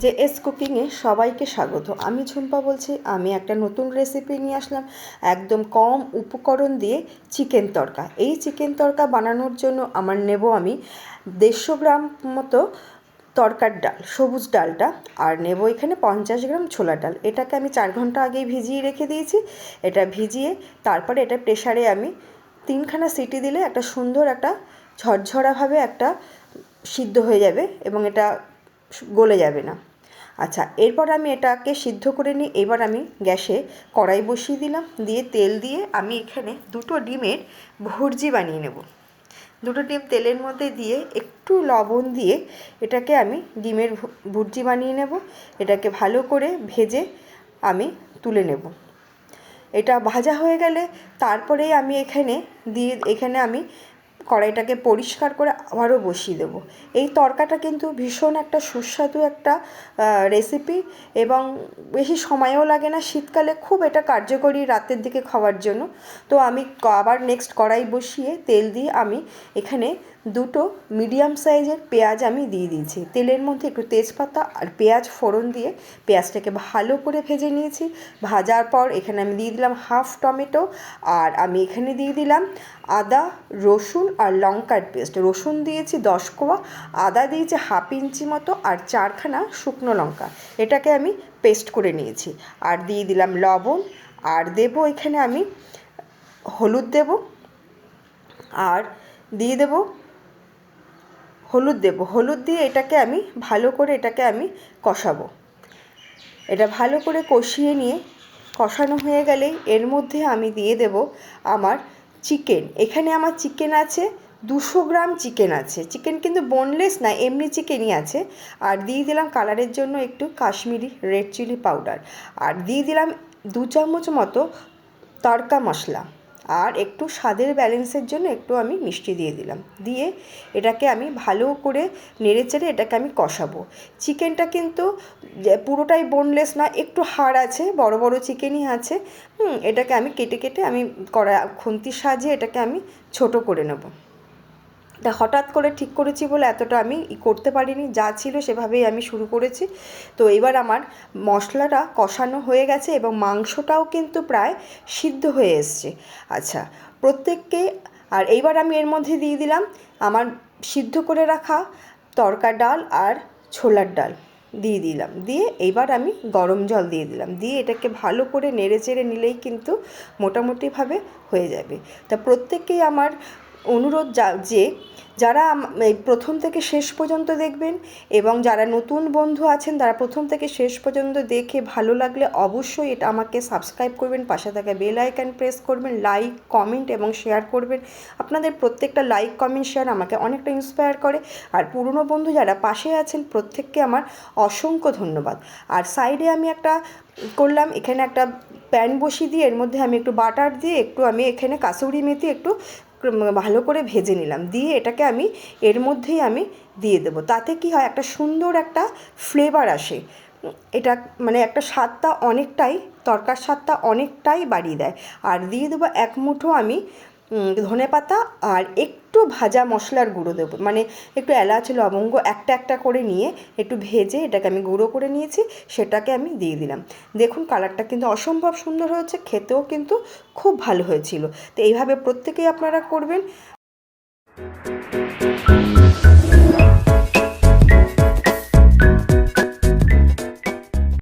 যে এস কুকিংয়ে সবাইকে স্বাগত। আমি ঝুম্পা বলছি, আমি একটা নতুন রেসিপি নিয়ে আসলাম। একদম কম উপকরণ দিয়ে চিকেন তরকা। এই চিকেন তরকা বানানোর জন্য আমার নেব আমি দেড়শো গ্রাম মতো তরকার ডাল, সবুজ ডালটা, আর নেব এখানে পঞ্চাশ গ্রাম ছোলা ডাল। এটাকে আমি চার ঘণ্টা আগেই ভিজিয়ে রেখে দিয়েছি। এটা ভিজিয়ে তারপরে এটা প্রেশারে আমি তিনখানা সিটি দিলে একটা সুন্দর একটা ঝরঝরাভাবে একটা সিদ্ধ হয়ে যাবে এবং এটা গলে যাবে না। আচ্ছা এরপর আমি এটাকে সিদ্ধ করে নিই। এবার আমি গ্যাসে কড়াই বসিয়ে দিলাম। দিয়ে তেল দিয়ে আমি এখানে দুটো ডিমের ভর্জি বানিয়ে নেব। দুটো ডিম তেলের মধ্যে দিয়ে একটু লবণ দিয়ে এটাকে আমি ডিমের ভুর্জি বানিয়ে নেব। এটাকে ভালো করে ভেজে আমি তুলে নেব। এটা ভাজা হয়ে গেলে তারপরেই আমি এখানে দিয়ে, এখানে আমি কড়াইটাকে পরিষ্কার করে আবারও বসিয়ে দেবো। এই তরকাটা কিন্তু ভীষণ একটা সুস্বাদু একটা রেসিপি এবং বেশি সময়ও লাগে না শীতকালে, খুব এটা কার্যকরী রাতের দিকে খাওয়ার জন্য। তো আমি আবার নেক্সট কড়াই বসিয়ে তেল দিয়ে আমি এখানে দুটো মিডিয়াম সাইজের পেঁয়াজ আমি দিয়ে দিয়েছি। তেলের মধ্যে একটু তেজপাতা আর পেঁয়াজ ফোড়ন দিয়ে পেঁয়াজটাকে ভালো করে ভেজে নিয়েছি। ভাজার পর এখানে আমি দিয়ে দিলাম হাফ টমেটো আর আমি এখানে দিয়ে দিলাম আদা, রসুন আর লঙ্কার পেস্ট রসুন দিয়েছি দশ কোয়া, আদা দিয়েছি হাফ ইঞ্চি মতো আর চারখানা শুকনো লঙ্কা। এটাকে আমি পেস্ট করে নিয়েছি। আর দিয়ে দিলাম লবণ। আর দেবো এখানে আমি হলুদ দেব। আর দিয়ে দেবো হলুদ দেব। হলুদ দিয়ে এটাকে আমি ভালো করে এটাকে আমি কষাবো। এটা ভালো করে কষিয়ে নিয়ে, কষানো হয়ে গেলেই এর মধ্যে আমি দিয়ে দেব আমার চিকেন। এখানে আমার চিকেন আছে, দুশো গ্রাম চিকেন আছে। চিকেন কিন্তু বোনলেস না, এমনি চিকেনই আছে। আর দিয়ে দিলাম কালারের জন্য একটু কাশ্মীরি রেড চিলি পাউডার আর দিয়ে দিলাম দু চামচ মতো তড়কা মশলা। আর একটু স্বাদের ব্যালেন্সের জন্য একটু আমি মিষ্টি দিয়ে দিলাম। দিয়ে এটাকে আমি ভালো করে নেড়ে চেড়ে এটাকে আমি কষাবো। চিকেনটা কিন্তু পুরোটাই বোনলেস না, একটু হাড় আছে, বড় বড় চিকেনই আছে, হুম, এটাকে আমি কেটে কেটে আমি কড়া খুন্তির সাহায্যে এটাকে আমি ছোট করে নেব। তা হঠাৎ করে ঠিক করেছি বলে এতটা আমি করতে পারিনি, যা ছিল সেভাবেই আমি শুরু করেছি। তো এবার আমার মশলাটা কষানো হয়ে গেছে এবং মাংসটাও কিন্তু প্রায় সিদ্ধ হয়ে এসছে। আচ্ছা প্রত্যেককে, আর এইবার আমি এর মধ্যে দিয়ে দিলাম আমার সিদ্ধ করে রাখা তরকা ডাল আর ছোলার ডাল। দিয়ে দিলাম, দিয়ে এইবার আমি গরম জল দিয়ে দিলাম, দিয়ে এটাকে ভালো করে নেড়ে চেড়ে নিলেই কিন্তু মোটামুটিভাবে হয়ে যাবে। তা প্রত্যেককেই আমার অনুরোধ যা, যে যারা প্রথম থেকে শেষ পর্যন্ত দেখবেন এবং যারা নতুন বন্ধু আছেন, তারা প্রথম থেকে শেষ পর্যন্ত দেখে ভালো লাগলে অবশ্যই এটা আমাকে সাবস্ক্রাইব করবেন, পাশে থাকা বেল আইকন প্রেস করবেন লাইক কমেন্ট এবং শেয়ার করবেন। আপনাদের প্রত্যেকটা লাইক কমেন্ট শেয়ার আমাকে অনেকটা ইন্সপায়ার করে। আর পুরনো বন্ধু যারা পাশে আছেন, প্রত্যেককে আমার অসংখ্য ধন্যবাদ। আর সাইডে আমি একটা করলাম, এখানে একটা প্যান বসিয়ে দিয়ে এর মধ্যে আমি একটু বাটার দিয়ে একটু আমি এখানে কাসুরি মেথি একটু ভালো করে ভেজে নিলাম। দিয়ে এটাকে আমি এর মধ্যেই আমি দিয়ে দেবো। তাতে কি হয়, একটা সুন্দর একটা ফ্লেভার আসে। এটা মানে একটা স্বাদটা অনেকটাই, তরকার স্বাদটা অনেকটাই বাড়িয়ে দেয়। আর দিয়ে দেবো এক মুঠো আমি ধনে পাতা আর একটু ভাজা মশলার গুঁড়ো দেবো। মানে একটু এলাচ, লবঙ্গ একটা একটা করে নিয়ে একটু ভেজে এটাকে আমি গুঁড়ো করে নিয়েছি, সেটাকে আমি দিয়ে দিলাম। দেখুন কালারটা কিন্তু অসম্ভব সুন্দর হয়েছে, খেতেও কিন্তু খুব ভালো হয়েছিল। তো এইভাবে প্রত্যেকেই আপনারা করবেন।